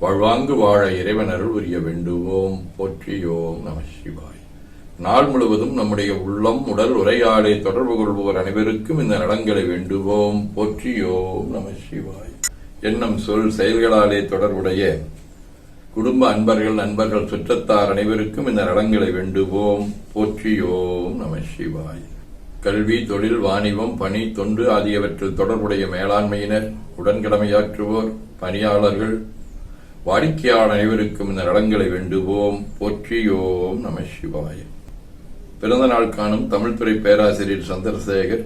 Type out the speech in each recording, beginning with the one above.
வாழ்வாங்கு வாழ இறைவன் அருள் புரிய வேண்டுவோம். போற்றியோம் நம சிவாய். நாள் முழுவதும் நம்முடைய உள்ளம் உடல் உரையாடை தொடர்பு கொள்வோர் அனைவருக்கும் இந்த நலன்களை வேண்டுவோம். போற்றியோம் நம சிவாய். எண்ணம் சொல் செயல்களாலே தொடர்புடைய குடும்ப அன்பர்கள் நண்பர்கள் சுற்றத்தார் அனைவருக்கும் இந்த நலன்களை வேண்டுவோம். போற்றியோம் நம சிவாய். கல்வி தொழில் வாணிபம் பணி தொண்டு ஆகியவற்றில் தொடர்புடைய மேலாண்மையினர் உடன்கடமையாற்றுவோர் பணியாளர்கள் வாடிக்கையாளர் அனைவருக்கும் இந்த நலன்களை வேண்டுவோம். போற்றியோம் நம சிவாய. பிறந்த நாள் காணும் தமிழ்துறை பேராசிரியர் சந்திரசேகர்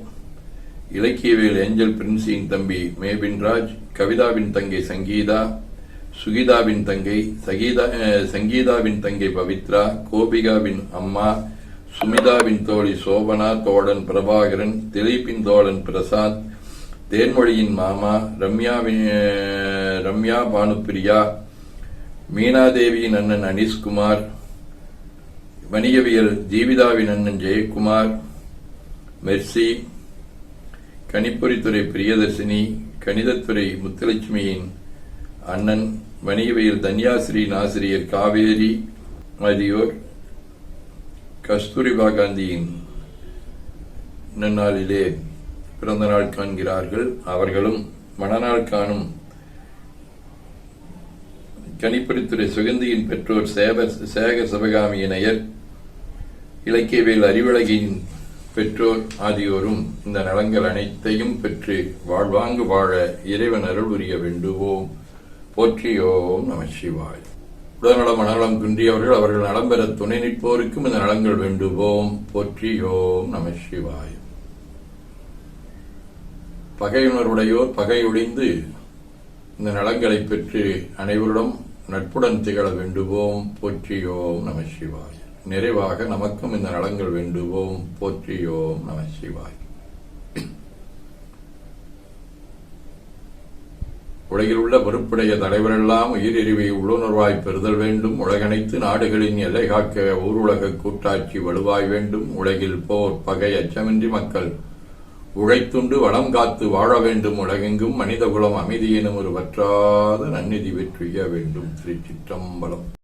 இலக்கியவியல் ஏஞ்சல் பிரின்சியின் தம்பி மேபின்ராஜ் கவிதாவின் தங்கை சங்கீதா சுகிதாவின் தங்கை சகீதா சங்கீதாவின் தங்கை பவித்ரா கோபிகாவின் அம்மா சுமிதாவின் தோழி சோபனா தோழன் பிரபாகரன் திலீப்பின் தோழன் பிரசாத் தேன்மொழியின் மாமா ரம்யாவின் ரம்யா பானுப்பிரியா மீனாதேவியின் அண்ணன் அனீஷ்குமார் வணிகவியல் ஜீவிதாவின் அண்ணன் ஜெயக்குமார் மெர்சி கணிப்பொறித்துறை பிரியதர்சினி கணிதத்துறை முத்துலட்சுமியின் அண்ணன் வணிகவியல் தன்யாசிரியின் ஆசிரியர் காவேரி ஆகியோர் கஸ்தூரிபா காந்தியின் நன்னாளிலே பிறந்த நாள் காண்கிறார்கள். அவர்களும் மணநாள் காணும் கணிப்பொறித்துறை சுகந்தியின் பெற்றோர் சேவ சேக சிவகாமி இணையர் இலக்கியவியல் அறிவழகியின் பெற்றோர் ஆகியோரும் இந்த நலங்கள் அனைத்தையும் பெற்று வாழ்வாங்கு வாழ இறைவன் அருள் புரிய வேண்டுவோம். போற்றியோம் நம சிவாய். உடல்நலம் மனநலம் குன்றியவர்கள் அவர்கள் நலம் பெற துணை நிற்போருக்கும் இந்த நலங்கள் வேண்டுவோம். போற்றியோம் நம சிவாய். பகையுணர்வுடையோர் பகையொழிந்து இந்த நலங்களை பெற்று அனைவரிடம் நட்புடன் திகழ வேண்டுவோம் போற்றியோம் நம சிவாய். நிறைவாக நமக்கும் இந்த நலங்கள் வேண்டுவோம் போற்றியோம் நம சிவாய். உலகில் உள்ள பொறுப்புடைய தலைவரெல்லாம் உயிரிழிவை உள்ளுணர்வாய் பெறுதல் வேண்டும். உலகனைத்து நாடுகளின் எல்லை காக்க ஊருலக கூட்டாட்சி வலுவாய் வேண்டும். உலகில் போர் பகை அச்சமின்றி மக்கள் உழைத்துண்டு வளம் காத்து வாழ வேண்டும் உலகெங்கும் மனிதகுலம் அமைதியெனும் ஒரு வற்றாத நன்னிதி வெற்றிய வேண்டும் திருச்சிற்றம்பலம்.